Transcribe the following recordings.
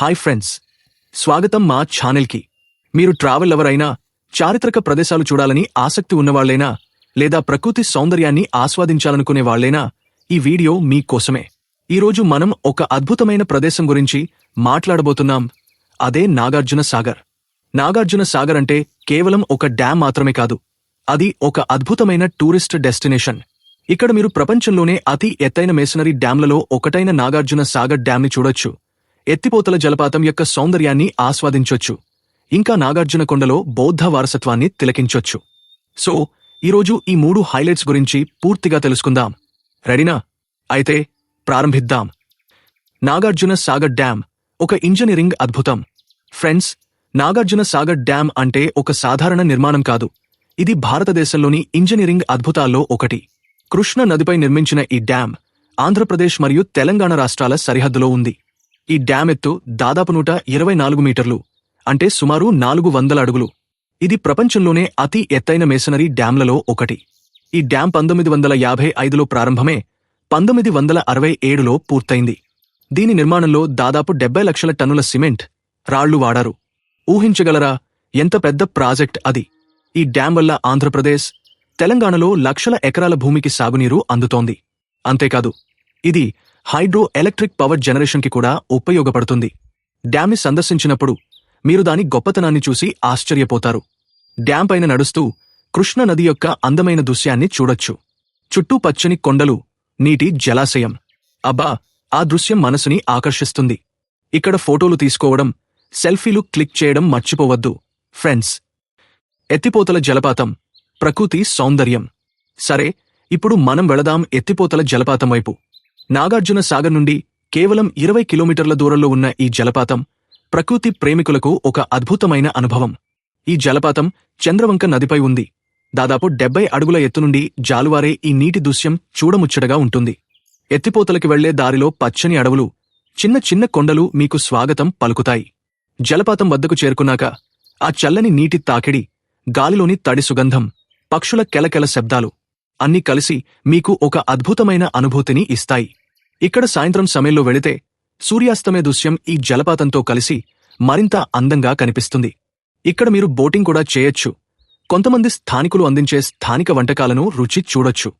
Hi friends స్వాగతం మా ఛానల్కి. మీరు ట్రావెల్ ఎవరైనా చారిత్రక ప్రదేశాలు చూడాలని ఆసక్తి ఉన్నవాళ్ళైనా లేదా ప్రకృతి సౌందర్యాన్ని ఆస్వాదించాలనుకునే వాళ్ళైనా ఈ వీడియో మీకోసమే ఈరోజు మనం ఒక అద్భుతమైన ప్రదేశం గురించి మాట్లాడబోతున్నాం. అదే నాగార్జున సాగర్. నాగార్జున సాగర్ అంటే కేవలం ఒక డ్యామ్ మాత్రమే కాదు అది ఒక అద్భుతమైన టూరిస్ట్ డెస్టినేషన్. ఇక్కడ మీరు ప్రపంచంలోనే అతి ఎత్తైన మేసనరీ డ్యాంలలో ఒకటైన నాగార్జున సాగర్ డ్యామ్ని చూడొచ్చు. ఎత్తిపోతల జలపాతం యొక్క సౌందర్యాన్ని ఆస్వాదించొచ్చు. ఇంకా నాగార్జున కొండలో బౌద్ధ వారసత్వాన్ని తిలకించొచ్చు. సో ఈరోజు ఈ మూడు హైలైట్స్ గురించి పూర్తిగా తెలుసుకుందాం. రెడీనా? అయితే ప్రారంభిద్దాం. నాగార్జున సాగర్ డ్యామ్ ఒక ఇంజనీరింగ్ అద్భుతం. ఫ్రెండ్స్ నాగార్జున సాగర్ డ్యామ్ అంటే ఒక సాధారణ నిర్మాణం కాదు. ఇది భారతదేశంలోని ఇంజనీరింగ్ అద్భుతాల్లో ఒకటి. కృష్ణ నదిపై నిర్మించిన ఈ డ్యామ్ ఆంధ్రప్రదేశ్ మరియు తెలంగాణ రాష్ట్రాల సరిహద్దులో ఉంది. ఈ డ్యామ్ ఎత్తు దాదాపు నూట ఇరవై నాలుగు మీటర్లు అంటే సుమారు నాలుగు వందల అడుగులు. ఇది ప్రపంచంలోనే అతి ఎత్తైన మేసనరీ డ్యాంలలో ఒకటి. ఈ డ్యాం పంతొమ్మిది వందల యాభై ఐదులో ప్రారంభమే పంతొమ్మిది వందల అరవై ఏడులో పూర్తయింది. దీని నిర్మాణంలో దాదాపు డెబ్బై లక్షల టన్నుల సిమెంట్ రాళ్ళు వాడారు. ఊహించగలరా ఎంత పెద్ద ప్రాజెక్ట్ అది. ఈ డ్యాం వల్ల ఆంధ్రప్రదేశ్ తెలంగాణలో లక్షల ఎకరాల భూమికి సాగునీరు అందుతోంది. అంతేకాదు ఇది హైడ్రో ఎలక్ట్రిక్ పవర్ జనరేషన్కి కూడా ఉపయోగపడుతుంది. డ్యామ్ని సందర్శించినప్పుడు మీరు దాని గొప్పతనాన్ని చూసి ఆశ్చర్యపోతారు. డ్యాం పైన నడుస్తూ కృష్ణ నది యొక్క అందమైన దృశ్యాన్ని చూడొచ్చు. చుట్టూ పచ్చని కొండలు నీటి జలాశయం. అబ్బా ఆ దృశ్యం మనసుని ఆకర్షిస్తుంది. ఇక్కడ ఫోటోలు తీసుకోవడం సెల్ఫీలు క్లిక్ చేయడం మర్చిపోవద్దు. ఫ్రెండ్స్ ఎత్తిపోతల జలపాతం ప్రకృతి సౌందర్యం. సరే ఇప్పుడు మనం వెళదాం ఎత్తిపోతల జలపాతం వైపు. నాగార్జున సాగర్ నుండి కేవలం ఇరవై కిలోమీటర్ల దూరంలో ఉన్న ఈ జలపాతం ప్రకృతి ప్రేమికులకు ఒక అద్భుతమైన అనుభవం. ఈ జలపాతం చంద్రవంక నదిపై ఉంది. దాదాపు డెబ్బై అడుగుల ఎత్తు నుండి జాలువారే ఈ నీటి దృశ్యం చూడముచ్చటగా ఉంటుంది. ఎత్తిపోతలకి వెళ్ళే దారిలో పచ్చని అడవులు చిన్న చిన్న కొండలు మీకు స్వాగతం పలుకుతాయి. జలపాతం వద్దకు చేరుకున్నాక ఆ చల్లని నీటి తాకిడి గాలిలోని తడి సుగంధం పక్షుల కెలకెల శబ్దాలు అన్నీ కలిసి మీకు ఒక అద్భుతమైన అనుభూతిని ఇస్తాయి. ఇక్కడ సాయంత్రం సమయంలో వెళితే సూర్యాస్తమయ దృశ్యం ఈ జలపాతంతో కలిసి మరింత అందంగా కనిపిస్తుంది. ఇక్కడ మీరు బోటింగ్ కూడా చేయొచ్చు. కొంతమంది స్థానికులు అందించే స్థానిక వంటకాలను రుచి చూడొచ్చు.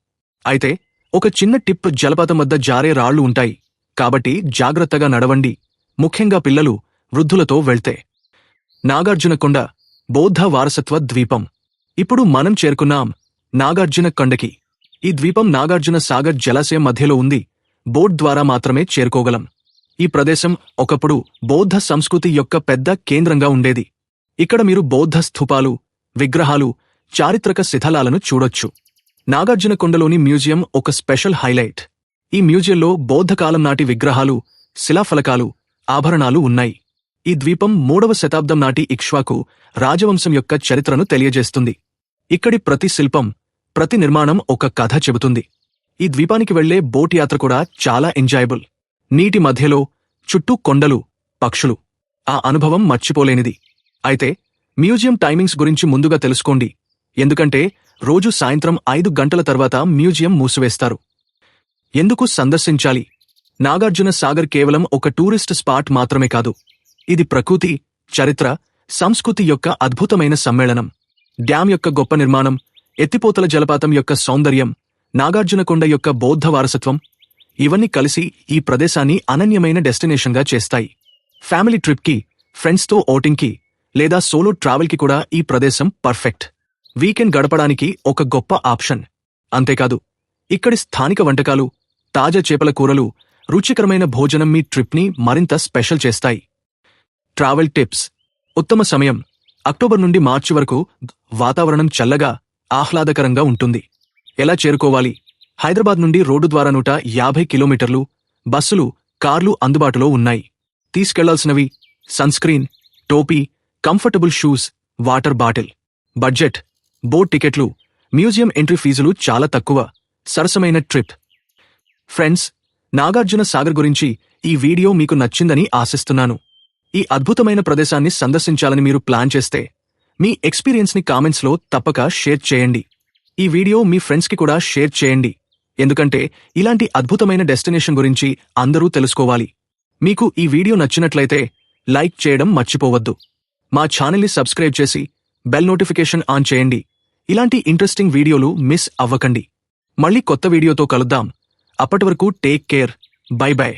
అయితే ఒక చిన్న టిప్ జలపాతం వద్ద జారే రాళ్ళు ఉంటాయి. కాబట్టి జాగ్రత్తగా నడవండి. ముఖ్యంగా పిల్లలు వృద్ధులతో వెళ్తే. నాగార్జునకొండ బౌద్ధ వారసత్వ ద్వీపం. ఇప్పుడు మనం చేరుకున్నాం నాగార్జున కొండకి. ఈ ద్వీపం నాగార్జున సాగర్ జలాశయం మధ్యలో ఉంది. బోట్ ద్వారా మాత్రమే చేరుకోగలం. ఈ ప్రదేశం ఒకప్పుడు బౌద్ధ సంస్కృతి యొక్క పెద్ద కేంద్రంగా ఉండేది. ఇక్కడ మీరు బౌద్ధ స్థూపాలు విగ్రహాలు చారిత్రక శిథలాలను చూడొచ్చు. నాగార్జునకొండలోని మ్యూజియం ఒక స్పెషల్ హైలైట్. ఈ మ్యూజియంలో బౌద్ధకాలం నాటి విగ్రహాలు శిలాఫలకాలు ఆభరణాలు ఉన్నాయి. ఈ ద్వీపం మూడవ శతాబ్దం నాటి ఇక్ష్వాకు రాజవంశం యొక్క చరిత్రను తెలియజేస్తుంది. ఇక్కడి ప్రతి శిల్పం ప్రతి నిర్మాణం ఒక కథ చెబుతుంది. ఈ ద్వీపానికి వెళ్ళే బోట్ యాత్ర కూడా చాలా ఎంజాయబుల్ నీటి మధ్యలో చుట్టూ కొండలు పక్షులు. ఆ అనుభవం మర్చిపోలేనిది. అయితే మ్యూజియం టైమింగ్స్ గురించి ముందుగా తెలుసుకోండి. ఎందుకంటే రోజు సాయంత్రం ఐదు గంటల తర్వాత మ్యూజియం మూసివేస్తారు. ఎందుకు సందర్శించాలి? నాగార్జున సాగర్ కేవలం ఒక టూరిస్ట్ స్పాట్ మాత్రమే కాదు. ఇది ప్రకృతి చరిత్ర సంస్కృతి యొక్క అద్భుతమైన సమ్మేళనం. డ్యాం యొక్క గొప్ప నిర్మాణం ఎత్తిపోతల జలపాతం యొక్క సౌందర్యం నాగార్జునకొండ యొక్క బౌద్ధ వారసత్వం ఇవన్నీ కలిసి ఈ ప్రదేశాన్ని అనన్యమైన డెస్టినేషన్గా చేస్తాయి. ఫ్యామిలీ ట్రిప్కి ఫ్రెండ్స్తో ఓటింగ్కి లేదా సోలో ట్రావెల్కి కూడా ఈ ప్రదేశం పర్ఫెక్ట్. వీకెండ్ గడపడానికి ఒక గొప్ప ఆప్షన్. అంతేకాదు ఇక్కడి స్థానిక వంటకాలు తాజా చేపల కూరలు రుచికరమైన భోజనం మీ ట్రిప్ని మరింత స్పెషల్ చేస్తాయి. Travel tips. ఉత్తమ సమయం. అక్టోబర్ నుండి మార్చి వరకు వాతావరణం చల్లగా ఆహ్లాదకరంగా ఉంటుంది. ఎలా చేరుకోవాలి? హైదరాబాద్ నుండి రోడ్డు ద్వారా నూట యాభై కిలోమీటర్లు బస్సులు కార్లు అందుబాటులో ఉన్నాయి. తీసుకెళ్ళాల్సినవి సన్స్క్రీన్ టోపీ comfortable shoes water bottle. Budget boat టికెట్లు మ్యూజియం ఎంట్రీ ఫీజులు చాలా తక్కువ. సరసమైన ట్రిప్. ఫ్రెండ్స్ నాగార్జున సాగర్ గురించి ఈ వీడియో మీకు నచ్చిందని ఆశిస్తున్నాను. ఈ అద్భుతమైన ప్రదేశాన్ని సందర్శించాలని మీరు ప్లాన్ చేస్తే మీ ఎక్స్పీరియన్స్ని కామెంట్స్లో తప్పక షేర్ చేయండి. ఈ వీడియో మీ ఫ్రెండ్స్కి కూడా షేర్ చేయండి. ఎందుకంటే ఇలాంటి అద్భుతమైన డెస్టినేషన్ గురించి అందరూ తెలుసుకోవాలి. మీకు ఈ వీడియో నచ్చినట్లయితే లైక్ చేయడం మర్చిపోవద్దు. మా ఛానల్ని సబ్స్క్రైబ్ చేసి బెల్ నోటిఫికేషన్ ఆన్ చేయండి. ఇలాంటి ఇంట్రెస్టింగ్ వీడియోలు మిస్ అవ్వకండి. మళ్ళీ కొత్త వీడియోతో కలుద్దాం. అప్పటి వరకు టేక్ కేర్. By by.